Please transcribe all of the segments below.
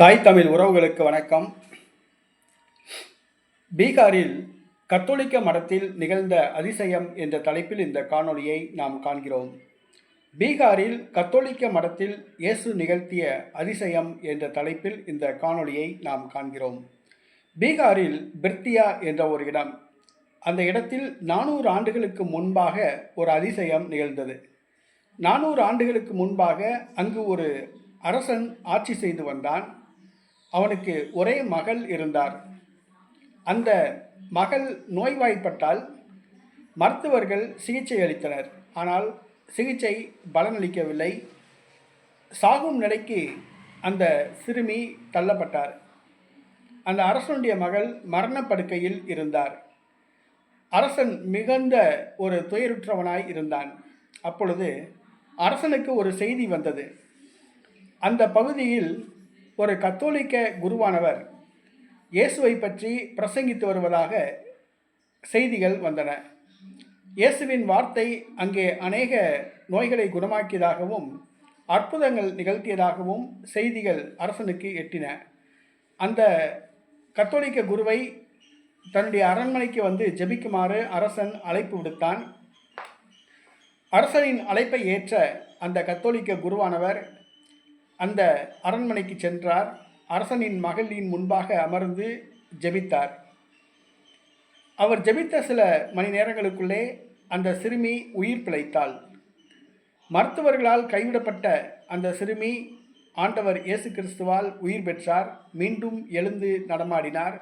தாய் தமிழ் உறவுகளுக்கு வணக்கம். பீகாரில் கத்தோலிக்க மடத்தில் நிகழ்ந்த அதிசயம் என்ற தலைப்பில் இந்த காணொளியை நாம் காண்கிறோம். பீகாரில் கத்தோலிக்க மடத்தில் இயேசு நிகழ்த்திய அதிசயம் என்ற தலைப்பில் இந்த காணொளியை நாம் காண்கிறோம். பீகாரில் பிர்த்தியா என்ற ஒரு இடம். அந்த இடத்தில் நானூறு ஆண்டுகளுக்கு முன்பாக ஒரு அதிசயம் நிகழ்ந்தது. நானூறு ஆண்டுகளுக்கு முன்பாக அங்கு ஒரு அரசன் ஆட்சி செய்து வந்தான். அவனுக்கு ஒரே மகள் இருந்தார். அந்த மகள் நோய்வாய்ப்பட்டால் மருத்துவர்கள் சிகிச்சை அளித்தனர். ஆனால் சிகிச்சை பலனளிக்கவில்லை. சாகும் நிலைக்கு அந்த சிறுமி தள்ளப்பட்டார். அந்த அரசனுடைய மகள் மரணப்படுக்கையில் இருந்தார். அரசன் மிகுந்த ஒரு துயருற்றவனாய் இருந்தான். அப்பொழுது அரசனுக்கு ஒரு செய்தி வந்தது. அந்த பகுதியில் ஒரு கத்தோலிக்க குருவானவர் இயேசுவை பற்றி பிரசங்கித்து வருவதாக செய்திகள் வந்தன. இயேசுவின் வார்த்தை அங்கே அநேக நோய்களை குணமாக்கியதாகவும் அற்புதங்கள் நிகழ்த்தியதாகவும் செய்திகள் அரசனுக்கு எட்டின. அந்த கத்தோலிக்க குருவை தன்னுடைய அரண்மனைக்கு வந்து ஜெபிக்குமாறு அரசன் அழைப்பு விடுத்தான். அரசனின் அழைப்பை ஏற்ற அந்த கத்தோலிக்க குருவானவர் அந்த அரண்மனைக்கு சென்றார். அரசனின் மகளின் முன்பாக அமர்ந்து ஜெபித்தார். அவர் ஜெபித்த சில மணி நேரங்களுக்குள்ளே அந்த சிறுமி உயிர் பிழைத்தாள். மருத்துவர்களால் கைவிடப்பட்ட அந்த சிறுமி ஆண்டவர் இயேசு கிறிஸ்துவால் உயிர் பெற்றார். மீண்டும் எழுந்து நடமாடினார்.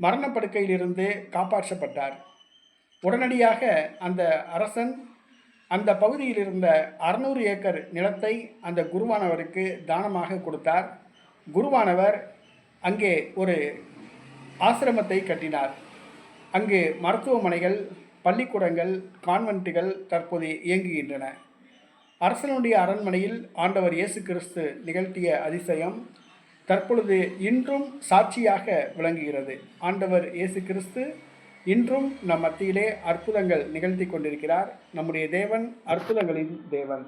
மரணப்படுக்கையிலிருந்து காப்பாற்றப்பட்டார். உடனடியாக அந்த அரசன் அந்த பகுதியில் இருந்த அறுநூறு ஏக்கர் நிலத்தை அந்த குருவானவருக்கு தானமாக கொடுத்தார். குருவானவர் அங்கே ஒரு ஆசிரமத்தை கட்டினார். அங்கு மருத்துவமனைகள் பள்ளிக்கூடங்கள் கான்வென்ட்டுகள் தற்போது இயங்குகின்றன. அரசனுடைய அரண்மனையில் ஆண்டவர் இயேசு கிறிஸ்து நிகழ்த்திய அதிசயம் தற்பொழுது இன்றும் சாட்சியாக விளங்குகிறது. ஆண்டவர் இயேசு கிறிஸ்து இன்றும் நம் மத்தியிலே அற்புதங்கள் நிகழ்த்தி கொண்டிருக்கிறார் நம்முடைய தேவன் அற்புதங்களின் தேவன்.